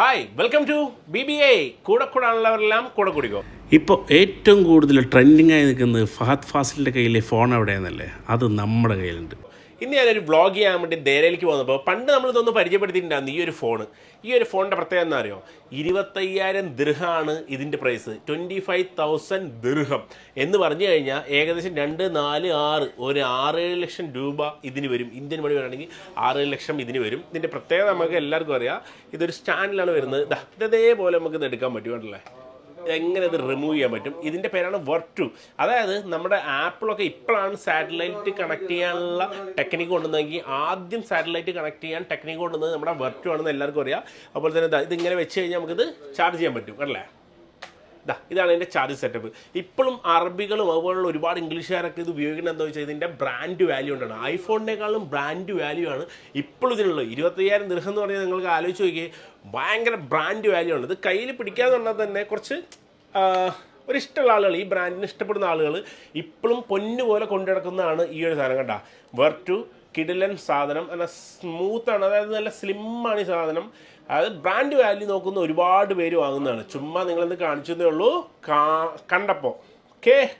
Hi welcome to B B A കൂടെ കൂടാനുള്ളവരെല്ലാം കൂടെ കുടിക്കോ. ഇപ്പോൾ ഏറ്റവും കൂടുതൽ ട്രെൻഡിങ് ആയി നിൽക്കുന്നത് ഫഹദ് ഫാസിലിന്റെ കയ്യിലെ ഫോൺ എവിടെയെന്നല്ലേ? അത് നമ്മുടെ കയ്യിലുണ്ട്. ഇന്ന് ഞാനൊരു വ്ളോഗ് ചെയ്യാൻ വേണ്ടി ദേരയിലേക്ക് വന്നപ്പോൾ പണ്ട് നമ്മൾ ഇതൊന്ന് പരിചയപ്പെടുത്തിയിട്ടുണ്ടായിരുന്നു ഈ ഒരു ഫോൺ ഈ ഒരു ഫോണിന്റെ പ്രത്യേകത എന്താ അറിയോ ഇരുപത്തയ്യായിരം ദൃഹമാണ് ഇതിന്റെ പ്രൈസ് ട്വന്റി ഫൈവ് തൗസൻഡ് ദൃഹം. എന്ന് പറഞ്ഞു കഴിഞ്ഞാൽ ഏകദേശം രണ്ട് നാല് ആറ് ഒരു ആറേഴ് ലക്ഷം രൂപ ഇതിന് വരും. ഇന്ത്യൻ മണി വേണമെങ്കിൽ ആറേഴ് ലക്ഷം ഇതിന് വരും. ഇതിന്റെ പ്രത്യേകത നമുക്ക് എല്ലാവർക്കും അറിയാം. ഇതൊരു സ്റ്റാൻഡിലാണ് വരുന്നത്. ഇതേപോലെ നമുക്ക് ഇത് എടുക്കാൻ പറ്റും എങ്ങനെ ഇത് റിമൂവ് ചെയ്യാൻ പറ്റും? ഇതിന്റെ പേരാണ് വെർട്ടു അതായത് നമ്മുടെ ആപ്പിളൊക്കെ ഇപ്പോഴാണ് സാറ്റലൈറ്റ് കണക്ട് ചെയ്യാനുള്ള ടെക്നിക്ക് കൊണ്ടുവന്നെങ്കിൽ ആദ്യം സാറ്റലൈറ്റ് കണക്ട് ചെയ്യാൻ ടെക്നിക്ക് കൊണ്ടുവന്നത് നമ്മുടെ വെർട്ടു ആണെന്ന് എല്ലാവർക്കും അറിയാം. അതുപോലെ തന്നെ ഇതിങ്ങനെ വെച്ച് കഴിഞ്ഞാൽ നമുക്കിത് ചാർജ് ചെയ്യാൻ പറ്റും. അല്ലേ? ഇതാ ഇതാണ് ഇതിന്റെ ചാർജ് സെറ്റപ്പ്. ഇപ്പോഴും അറബികളും അതുപോലുള്ള ഒരുപാട് ഇംഗ്ലീഷുകാരൊക്കെ ഇത് ഉപയോഗിക്കുന്നത് എന്താ വെച്ചാൽ ഇതിന്റെ ബ്രാൻഡ് വാല്യൂ ഉണ്ടാണ് ഐഫോണിനേക്കാളും ബ്രാൻഡ് വാല്യൂ ആണ് ഇപ്പോഴും ഇതിനുള്ളത് ഇരുപത്തയ്യായിരം ദൃഹം എന്ന് പറഞ്ഞാൽ നിങ്ങൾക്ക് ആലോചിച്ച് നോക്കിയേ ഭയങ്കര ബ്രാൻഡ് വാല്യൂ ആണ്. ഇത് കയ്യിൽ പിടിക്കാന്ന് പറഞ്ഞാൽ തന്നെ കുറച്ച് ഒരു ഇഷ്ടമുള്ള ആളുകൾ ഈ ബ്രാൻഡിന് ഇഷ്ടപ്പെടുന്ന ആളുകൾ ഇപ്പോഴും പൊന്നു പോലെ കൊണ്ടു നടക്കുന്നതാണ് ഈ ഒരു സാധനം കണ്ട. വെർ ടു കിഡിലൻ സാധനം നല്ല സ്മൂത്താണ് അതായത് നല്ല സ്ലിമ്മാണ് ഈ സാധനം. അതായത് ബ്രാൻഡ് വാല്യൂ നോക്കുന്ന ഒരുപാട് പേര് വാങ്ങുന്നതാണ്. ചുമ്മാ നിങ്ങളെന്ത് കാണിച്ചതേ ഉള്ളൂ. കാ കണ്ടപ്പോൾ ഓക്കെ